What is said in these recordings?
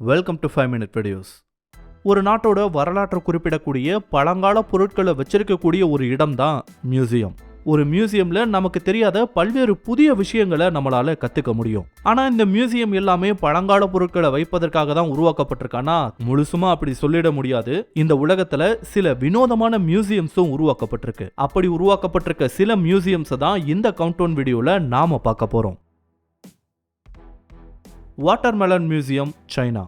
Welcome to five minute videos ஒரு நாட்டோட வரலாற்றை குறிப்பிடக்கூடிய பழங்கால பொருட்களை வச்சிருக்கக்கூடிய ஒரு இடம் தான் மியூசியம் ஒரு மியூசியம்ல நமக்கு தெரியாத பல்வேறு புதிய விஷயங்களை நம்மளால கத்துக்க முடியும். ஆனா இந்த மியூசியம் எல்லாமே பழங்கால பொருட்களை வைப்பதற்காக தான் உருவாக்கப்பட்டிருக்கானா முழுசுமா அப்படி சொல்லிட முடியாது. இந்த உலகத்துல சில வினோதமான மியூசியம்ஸும் உருவாக்கப்பட்டிருக்கு. அப்படி உருவாக்கப்பட்டிருக்க சில மியூசியம்ஸை தான் இந்த கவுண்டவுன் வீடியோல நாம பார்க்க போறோம். Watermelon museum China.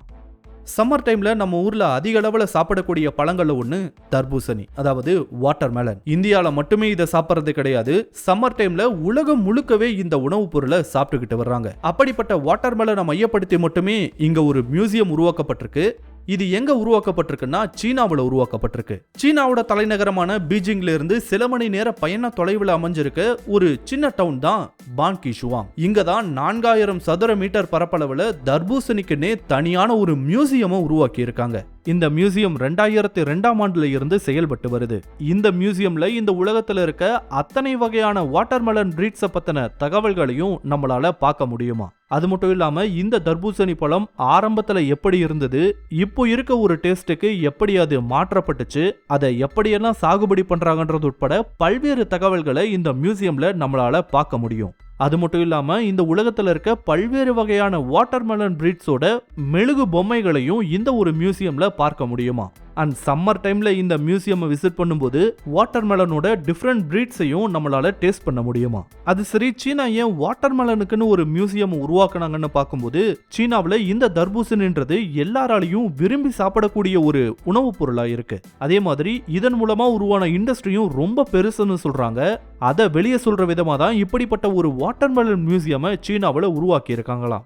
சம்மர் டைமில் நம்ம ஊரில் அதிக அளவில் சாப்பிடக்கூடிய பழங்களில் ஒன்று தர்பூசணி அதாவது வாட்டர்மெலன். இந்தியாவில் மட்டுமே இதை சாப்பிட்றது கிடையாது. சம்மர் டைமில் உலகம் முழுக்கவே இந்த உணவுப் பொருளை சாப்பிட்டுக்கிட்டு வர்றாங்க. அப்படிப்பட்ட வாட்டர்மெலனை மையப்படுத்தி மட்டுமே இங்கே ஒரு மியூசியம் உருவாக்கப்பட்டிருக்கு. இது எங்க உருவாக்கப்பட்டிருக்குன்னா சீனாவில் உருவாக்கப்பட்டிருக்கு. சீனாவோட தலைநகரமான பீஜிங்ல இருந்து சில மணி நேர பயண தொலைவில் அமைஞ்சிருக்க ஒரு சின்ன டவுன் தான் பான்கி ஷுவாங் இங்க தான் நான்காயிரம் சதுர மீட்டர் பரப்பளவுல தர்பூசணிக்குன்னே தனியான ஒரு மியூசியமும் உருவாக்கி இருக்காங்க இந்த மியூசியம் ரெண்டாயிரத்தி ரெண்டாம் ஆண்டுல இருந்து செயல்பட்டு வருது. இந்த மியூசியம்ல இந்த உலகத்துல இருக்க அத்தனை வகையான வாட்டர்மெலன் பிரீட்ஸை பத்தின தகவல்களையும் நம்மளால பார்க்க முடியுமா? அது மட்டும் இல்லாமல் இந்த தர்பூசணி பழம் ஆரம்பத்தில் எப்படி இருந்தது இப்போ இருக்க ஒரு டேஸ்ட்டுக்கு எப்படி அது மாற்றப்பட்டுச்சு அதை எப்படியெல்லாம் சாகுபடி பண்ணுறாங்கன்றது உட்பட பல்வேறு தகவல்களை இந்த மியூசியமில் நம்மளால் பார்க்க முடியும். அது மட்டும் இல்லாமல் இந்த உலகத்துல இருக்க பல்வேறு வகையான வாட்டர்மெலன் பிரீட்ஸோட மெழுகு பொம்மைகளையும் இந்த ஒரு மியூசியம்ல பார்க்க முடியுமா? அண்ட் சம்மர் டைம்ல இந்த மியூசியம் விசிட் பண்ணும்போது வாட்டர்மெலனோட டிஃப்ரெண்ட் பிரீட்ஸையும் நம்மளால டேஸ்ட் பண்ண முடியுமா? அது சரி சீனா ஏன் வாட்டர்மெலனுக்குன்னு ஒரு மியூசியம் உருவாக்குனாங்கன்னு பார்க்கும்போது சீனாவில் இந்த தர்பூசணின்றது எல்லாராலையும் விரும்பி சாப்பிடக்கூடிய ஒரு உணவுப் பொருளாக இருக்கு. அதே மாதிரி இதன் மூலமாக உருவான இண்டஸ்ட்ரியும் ரொம்ப பெருசுன்னு சொல்றாங்க. அதை வெளியே சொல்கிற விதமா தான் இப்படிப்பட்ட ஒரு வாட்டர்மெலன் மியூசியமை சீனாவில் உருவாக்கியிருக்காங்களாம்.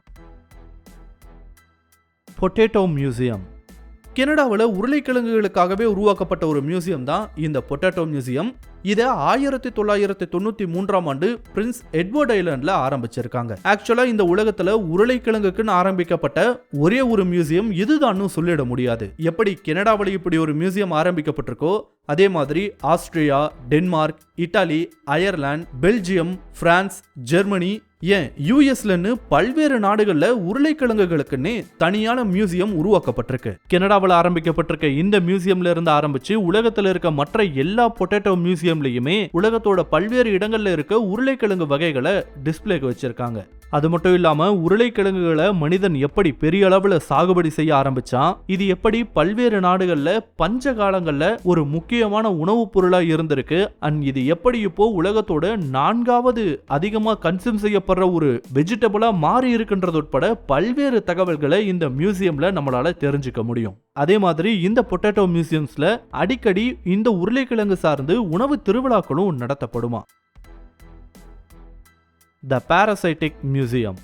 Potato museum. கனடாவில் உருளைக்கிழங்குகளுக்காகவே உருவாக்கப்பட்ட ஒரு மியூசியம் தான் இந்த பொட்டேட்டோ மியூசியம். இதை ஆயிரத்தி தொள்ளாயிரத்தி தொண்ணூத்தி மூன்றாம் ஆண்டு பிரின்ஸ் எட்வர்ட் ஐலாண்ட்ல ஆரம்பிச்சிருக்காங்க. ஆக்சுவலா இந்த உலகத்துல உருளைக்கிழங்குக்குன்னு ஆரம்பிக்கப்பட்ட ஒரே ஒரு மியூசியம் இதுதான்னு சொல்லிட முடியாது. எப்படி கனடாவில் இப்படி ஒரு மியூசியம் ஆரம்பிக்கப்பட்டிருக்கோ அதே மாதிரி Austria Denmark Italy Ireland Belgium France Germany ஏன் யூஎஸ்லன்னு பல்வேறு நாடுகள்ல உருளைக்கிழங்குகளுக்குன்னே தனியான மியூசியம் உருவாக்கப்பட்டிருக்கு. கனடாவில் ஆரம்பிக்கப்பட்டிருக்க இந்த மியூசியம்ல இருந்து ஆரம்பிச்சு உலகத்துல இருக்க மற்ற எல்லா பொட்டேட்டோ மியூசியம்லயுமே உலகத்தோட பல்வேறு இடங்கள்ல இருக்க உருளைக்கிழங்கு வகைகளை டிஸ்பிளேக்கு வச்சிருக்காங்க. அது மட்டும் இல்லாம உருளைக்கிழங்குகளை மனிதன் எப்படி பெரிய அளவுல சாகுபடி செய்ய ஆரம்பிச்சான்? இது எப்படி பல்வேறு நாடுகள்ல பஞ்ச காலங்கள்ல ஒரு முக்கியமான உணவுப் பொருளா இருந்திருக்கு? அண்ட் இது எப்படி இப்போ உலகத்தோட நான்காவது அதிகமா கன்சியூம் செய்யப்படுற ஒரு வெஜிடபிளா மாறி இருக்கின்றது உட்பட பல்வேறு தகவல்களை இந்த மியூசியம்ல நம்மளால தெரிஞ்சுக்க முடியும். அதே மாதிரி இந்த பொட்டேட்டோ மியூசியம்ஸ்ல அடிக்கடி இந்த உருளைக்கிழங்கு சார்ந்து உணவு திருவிழாக்களும் நடத்தப்படுமா? த பாரசைட்டிக் மியூசியம்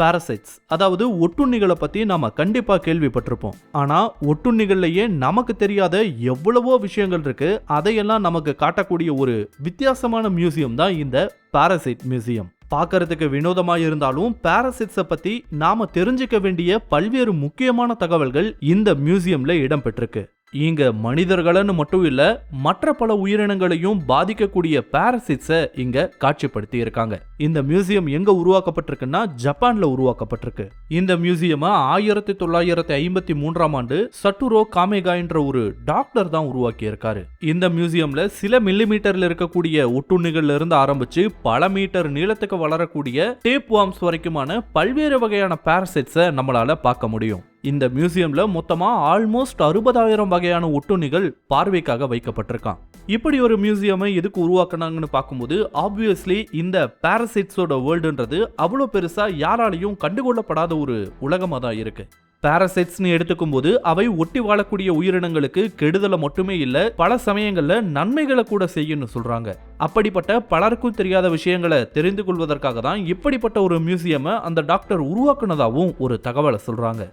பாரசைட்ஸ் அதாவது ஒட்டுண்ணிகளை பற்றி நாம் கண்டிப்பாக கேள்விப்பட்டிருப்போம். ஆனால் ஒட்டுண்ணிகள்லையே நமக்கு தெரியாத எவ்வளவோ விஷயங்கள் இருக்குது அதையெல்லாம் நமக்கு காட்டக்கூடிய ஒரு வித்தியாசமான மியூசியம் தான் இந்த பாரசைட் மியூசியம் பார்க்கறதுக்கு வினோதமாக இருந்தாலும் பாரசைட்ஸை பற்றி நாம் தெரிஞ்சுக்க வேண்டிய பல்வேறு முக்கியமான தகவல்கள் இந்த மியூசியமில் இடம்பெற்றிருக்கு. இங்க மனிதர்களன்னு மட்டும் இல்ல மற்ற பல உயிரினங்களையும் பாதிக்கக்கூடிய பாரசிட்ஸை இங்க காட்சிப்படுத்தி இருக்காங்க. இந்த மியூசியம் எங்க உருவாக்கப்பட்டிருக்குன்னா ஜப்பான்ல உருவாக்கப்பட்டிருக்கு. இந்த மியூசியமை ஆயிரத்தி தொள்ளாயிரத்தி ஐம்பத்தி மூன்றாம் ஆண்டு சட்டுரோ காமேகா என்ற ஒரு டாக்டர் தான் உருவாக்கி இருக்காரு. இந்த மியூசியம்ல சில மில்லிமீட்டர்ல இருக்கக்கூடிய ஒட்டுண்ணிகள்ல இருந்து ஆரம்பிச்சு பல மீட்டர் நீளத்துக்கு வளரக்கூடிய டேப் வார்ம்ஸ் வரைக்குமான பல்வேறு வகையான பாரசைட்ஸை நம்மளால பார்க்க முடியும். இந்த மியூசியம்ல மொத்தமா ஆல்மோஸ்ட் அறுபதாயிரம் வகையான ஒட்டுண்ணிகள் பார்வைக்காக வைக்கப்பட்டிருக்கான். இப்படி ஒரு மியூசியமை எதுக்கு உருவாக்குனாங்கன்னு பார்க்கும்போது ஆப்வியஸ்லி இந்த பாரசைட்ஸோட வேர்ல்டுன்றது அவ்வளோ பெருசா யாராலையும் கண்டுகொள்ளப்படாத ஒரு உலகமாக தான் இருக்கு. பாரசைட்ஸ்னு எடுத்துக்கும் போது அவை ஒட்டி வாழக்கூடிய உயிரினங்களுக்கு கெடுதலை மட்டுமே இல்லை பல சமயங்கள்ல நன்மைகளை கூட செய்யும்னு சொல்றாங்க. அப்படிப்பட்ட பலருக்கும் தெரியாத விஷயங்களை தெரிந்து கொள்வதற்காக தான் இப்படிப்பட்ட ஒரு மியூசியமை அந்த டாக்டர் உருவாக்குனதாகவும் ஒரு தகவலை சொல்றாங்க.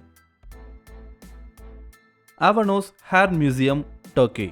அவனோஸ் ஹேர் மியூசியம் டர்க்கி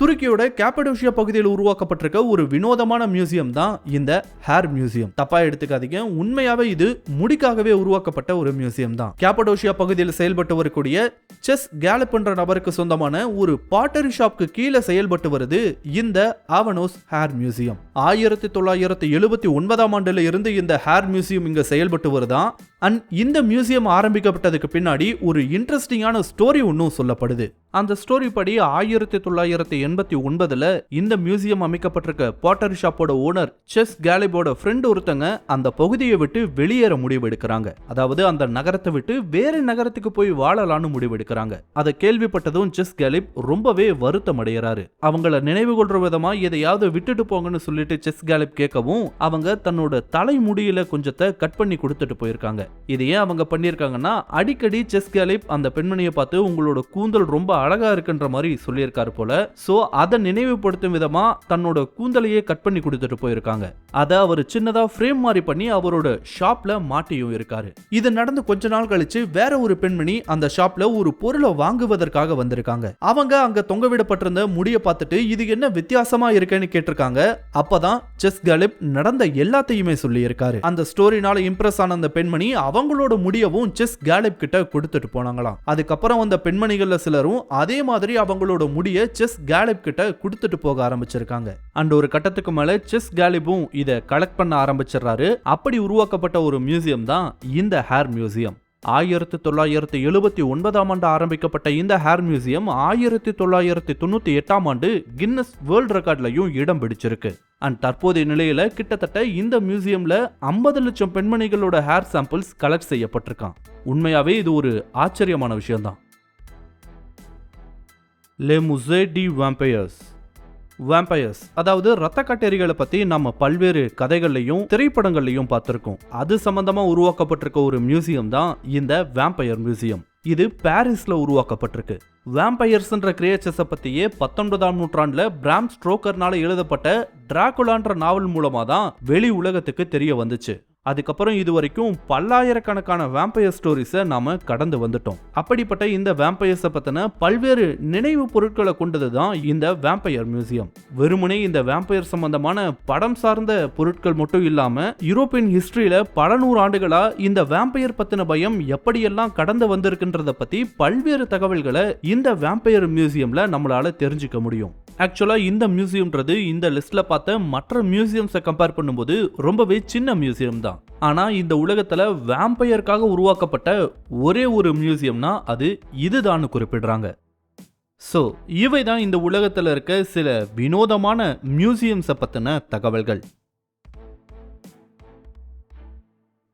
துருக்கியோட கேப்படோஷியா பகுதியில் உருவாக்கப்பட்டிருக்க ஒரு வினோதமான மியூசியம் தான் இந்த ஹேர் மியூசியம். தப்பா எடுத்துக்காதீங்க உண்மையாவே இது முடிக்காகவே உருவாக்கப்பட்ட ஒரு மியூசியம் தான். கேப்படோஷியா பகுதியில் செயல்பட்டு வரக்கூடிய செஸ் கேலப் என்ற நபருக்கு சொந்தமான ஒரு பாட்டரி ஷாப்க்கு கீழே செயல்பட்டு வருது இந்த ஆவனோஸ் ஹேர் மியூசியம். ஆயிரத்தி தொள்ளாயிரத்தி எழுபத்தி ஒன்பதாம் ஆண்டுல இருந்து இந்த ஹேர் மியூசியம் இங்க செயல்பட்டு வருதான் அண்ட் இந்த மியூசியம் ஆரம்பிக்கப்பட்டதுக்கு பின்னாடி ஒரு இன்ட்ரெஸ்டிங்கான ஸ்டோரி ஒன்றும் சொல்லப்படுது. அந்த ஸ்டோரி படி ஆயிரத்தி தொள்ளாயிரத்தி எண்பத்தி ஒன்பதில் இந்த மியூசியம் அமைக்கப்பட்டிருக்க பாட்டரி ஷாப்போட ஓனர் செஸ் கேலிபோட ஃப்ரெண்ட் ஒருத்தங்க அந்த பகுதியை விட்டு வெளியேற முடிவெடுக்கிறாங்க அதாவது அந்த நகரத்தை விட்டு வேற நகரத்துக்கு போய் வாழலாம்னு முடிவெடுக்கிறாங்க அதை கேள்விப்பட்டதும் செஸ் கேலிப் ரொம்பவே வருத்தம் அடைகிறாரு அவங்கள நினைவு கொள்ற விதமா எதையாவது விட்டுட்டு போங்கன்னு சொல்லிட்டு செஸ் கேலிப் கேட்கவும் அவங்க தன்னோட தலைமுடியில கொஞ்சத்தை கட் பண்ணி கொடுத்துட்டு போயிருக்காங்க. இது ஏன் அவங்க பண்ணியிருக்காங்கன்னா அடிக்கடி செஸ் கேலிப் அந்த பெண்மணியை பார்த்து உங்களோட கூந்தல் ரொம்ப அழகா இருக்குன்ற மாதிரி சொல்லியிருக்காரு போல. சோ அதை நினைவுபடுத்தும் விதமா தன்னோட கூந்தலையே கட் பண்ணி கொடுத்துட்டு போயிருக்காங்க. அதை அவர் சின்னதா ஃப்ரேம் மாதிரி பண்ணி அவரோட ஷாப்ல மாட்டியும் இருக்காரு. இது நடந்து கொஞ்ச நாள் கழிச்சு வேற ஒரு பெண்மணி அந்த ஷாப்ல ஒரு பொருளை வாங்குவதற்காக வந்திருக்காங்க. அவங்க அங்க தொங்க விடப்பட்டிருந்த முடிய பார்த்துட்டு இது என்ன வித்தியாசமா இருக்குன்னு கேட்டிருக்காங்க. அப்பதான் செஸ் கேலிப் நடந்த எல்லாத்தையுமே சொல்லி இருக்காரு அந்த ஸ்டோரினால இம்ப்ரெஸ் ஆன அந்த பெண்மணி அவங்களோட முடியவும் செஸ் கேலிப் கிட்ட கொடுத்துட்டு போனாங்களாம். அதுக்கப்புறம் வந்த பெண்மணிகள்ல சிலரும் அதே மாதிரி அவங்களோட முடிய செஸ் கேலிப் கிட்ட கொடுத்துட்டு போக ஆரம்பிச்சிருக்காங்க. அண்ட் ஒரு கட்டத்துக்கு மேல செஸ் கேலிபும் இதை கலெக்ட் பண்ண ஆரம்பிச்சிடுறாரு. அப்படி உருவாக்கப்பட்ட ஒரு மியூசியம் தான் இந்த ஹேர் மியூசியம் ஆயிரத்தி தொள்ளாயிரத்தி எழுபத்தி ஒன்பதாம் ஆண்டு ஆரம்பிக்கப்பட்ட இந்த ஹேர் மியூசியம் ஆயிரத்தி தொள்ளாயிரத்தி தொண்ணூத்தி எட்டாம் ஆண்டு கின்னஸ் வேர்ல்ட் ரெக்கார்ட்லயும் இடம் பிடிச்சிருக்கு. அண்ட் தற்போதைய நிலையில் கிட்டத்தட்ட இந்த மியூசியமில் ஐம்பது லட்சம் பெண்மணிகளோட ஹேர் சாம்பிள்ஸ் கலெக்ட் செய்யப்பட்டிருக்கான். உண்மையாகவே இது ஒரு ஆச்சரியமான விஷயம்தான். Le Musée D vampires vampires அதாவது ரத்த கட்டேரிகளை பற்றி நம்ம பல்வேறு கதைகள்லையும் திரைப்படங்கள்லையும் பார்த்துருக்கோம். அது சம்மந்தமாக உருவாக்கப்பட்டிருக்க ஒரு மியூசியம் தான் இந்த வேம்பயர் மியூசியம் இது பாரிஸில் உருவாக்கப்பட்டிருக்கு. வேம்பயர்ஸ்ன்ற கிரியேச்சர்ஸை பற்றியே பத்தொன்பதாம் நூற்றாண்டில் பிராம் ஸ்ட்ரோக்கர்னால எழுதப்பட்ட டிராகுலான்ற நாவல் மூலமாக தான் வெளி உலகத்துக்கு தெரிய வந்துச்சு. அதுக்கப்புறம் இது வரைக்கும் பல்லாயிரக்கணக்கான வேம்பயர் ஸ்டோரிஸை நாம் கடந்து வந்துட்டோம். அப்படிப்பட்ட இந்த வேம்பயர்ஸை பற்றின பல்வேறு நினைவு பொருட்களை கொண்டது தான் இந்த வேம்பயர் மியூசியம் வெறுமனே இந்த வேம்பயர் சம்பந்தமான படம் சார்ந்த பொருட்கள் மட்டும் இல்லாமல் யூரோப்பியன் ஹிஸ்ட்ரியில் பல நூறு ஆண்டுகளாக இந்த வேம்பயர் பற்றின பயம் எப்படியெல்லாம் கடந்து வந்திருக்குன்றதை பற்றி பல்வேறு தகவல்களை இந்த வேம்பயர் மியூசியமில் நம்மளால் தெரிஞ்சுக்க முடியும். ஆக்சுவலாக இந்த மியூசியம்ன்றது இந்த லிஸ்ட்ல பார்த்த மற்ற மியூசியம்ஸை கம்பேர் பண்ணும்போது ரொம்பவே சின்ன மியூசியம் தான். ஆனால் இந்த உலகத்தில் வேம்பயருக்காக உருவாக்கப்பட்ட ஒரே ஒரு மியூசியம்னா அது இதுதான்னு குறிப்பிடுறாங்க. ஸோ இவை தான் இந்த உலகத்தில் இருக்க சில வினோதமான மியூசியம்ஸை பற்றின தகவல்கள்.